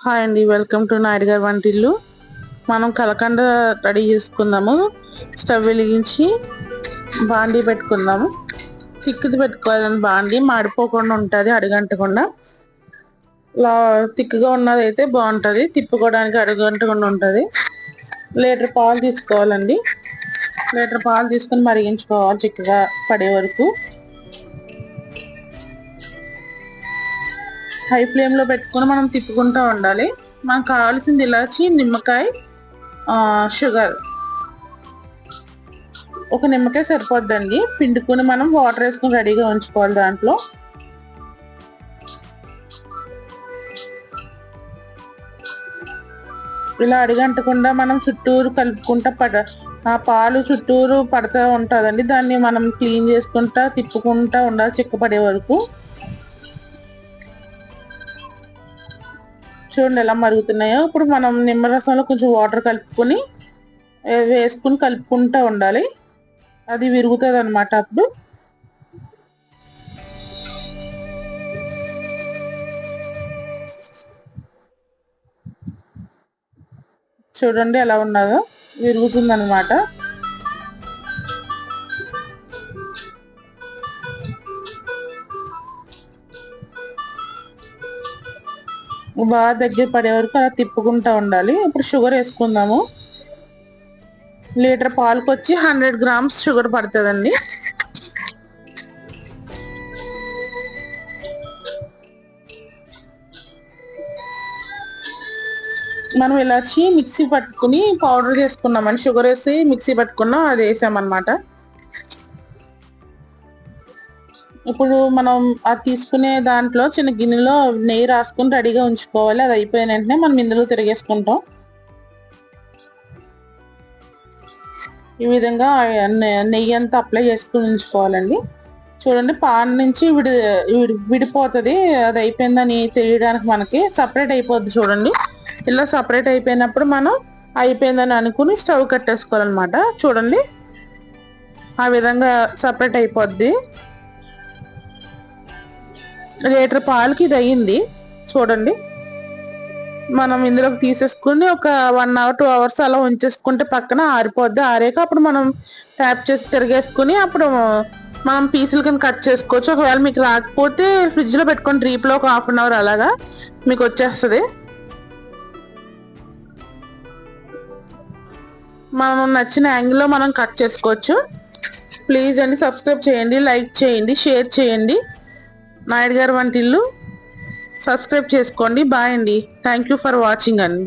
Hi అండి welcome to Naidu గారి వంటిల్లు. మనం కలకండ రెడీ చేసుకుందాము. స్టవ్ వెలిగించి బాండీ పెట్టుకుందాము. తిక్కుది పెట్టుకోవాలని బాండీ మాడిపోకుండా ఉంటుంది అడుగంటకుండా. లా తిక్కుగా ఉన్నది అయితే బాగుంటుంది తిప్పుకోవడానికి అడుగంటకుండా ఉంటుంది. లీటర్ పాలు తీసుకోవాలండి. లీటర్ పాలు తీసుకొని మరిగించుకోవాలి చిక్కగా పడే వరకు. హై ఫ్లేమ్లో పెట్టుకొని మనం తిప్పుకుంటూ ఉండాలి. మనకు కావాల్సింది ఇలాచి నిమ్మకాయ షుగర్ ఒక నిమ్మకాయ సరిపోద్దండి. పిండుకొని మనం వాటర్ వేసుకొని రెడీగా ఉంచుకోవాలి దాంట్లో. ఇలా అడిగంటకుండా మనం చుట్టూరు కలుపుకుంటా పడ ఆ పాలు చుట్టూరు పడుతూ ఉంటుందండి. దాన్ని మనం క్లీన్ చేసుకుంటా తిప్పుకుంటా ఉండాలి చిక్కపడే వరకు. చూడండి ఎలా మరుగుతున్నాయో. ఇప్పుడు మనం నిమ్మరసంలో కొంచెం వాటర్ కలుపుకొని వేసుకుని కలుపుకుంటూ ఉండాలి. అది విరుగుతుంది అనమాట అప్పుడు. చూడండి ఎలా ఉన్నదో. విరుగుతుంది బాగా దగ్గర పడే వరకు అలా తిప్పుకుంటూ ఉండాలి. ఇప్పుడు షుగర్ వేసుకుందాము. లీటర్ పాలకు వచ్చి హండ్రెడ్ గ్రామ్స్ షుగర్ పడుతుందండి. మనం ఇలాచి మిక్సీ పట్టుకుని పౌడర్ చేసుకున్నామండి. షుగర్ వేసి మిక్సీ పట్టుకున్నాం అది వేసామన్నమాట. ఇప్పుడు మనం అది తీసుకునే దాంట్లో చిన్న గిన్నెలో నెయ్యి రాసుకుని రెడీగా ఉంచుకోవాలి. అది అయిపోయిన వెంటనే మనం ఇందులో తిరిగేసుకుంటాం. ఈ విధంగా నెయ్యి అంతా అప్లై చేసుకుని ఉంచుకోవాలండి. చూడండి పాన్ నుంచి విడి విడి విడిపోతుంది. అది అయిపోయిందని తెలియడానికి మనకి సపరేట్ అయిపోద్ది చూడండి. ఇలా సపరేట్ అయిపోయినప్పుడు మనం అయిపోయిందని అనుకుని స్టవ్ కట్టేసుకోవాలన్నమాట. చూడండి ఆ విధంగా సపరేట్ అయిపోద్ది. లీటర్ పాలకి ఇది అయ్యింది చూడండి. మనం ఇందులోకి తీసేసుకుని ఒక వన్ అవర్ టూ అవర్స్ అలా ఉంచేసుకుంటే పక్కన ఆరిపోద్ది. ఆరాక అప్పుడు మనం ట్యాప్ చేసి తిరిగేసుకుని అప్పుడు మనం పీసులు కింద కట్ చేసుకోవచ్చు. ఒకవేళ మీకు రాకపోతే ఫ్రిడ్జ్లో పెట్టుకొని డ్రీప్లో ఒక హాఫ్ అన్ అవర్ అలాగా మీకు వచ్చేస్తుంది. మనం నచ్చిన యాంగిల్లో మనం కట్ చేసుకోవచ్చు. ప్లీజ్ అండి సబ్స్క్రైబ్ చేయండి లైక్ చేయండి షేర్ చేయండి. నాయుడు గారు వంటిల్లు. సబ్స్క్రైబ్ చేసుకోండి. బాయ్ అండి. థ్యాంక్ యూ ఫర్ వాచింగ్ అండి.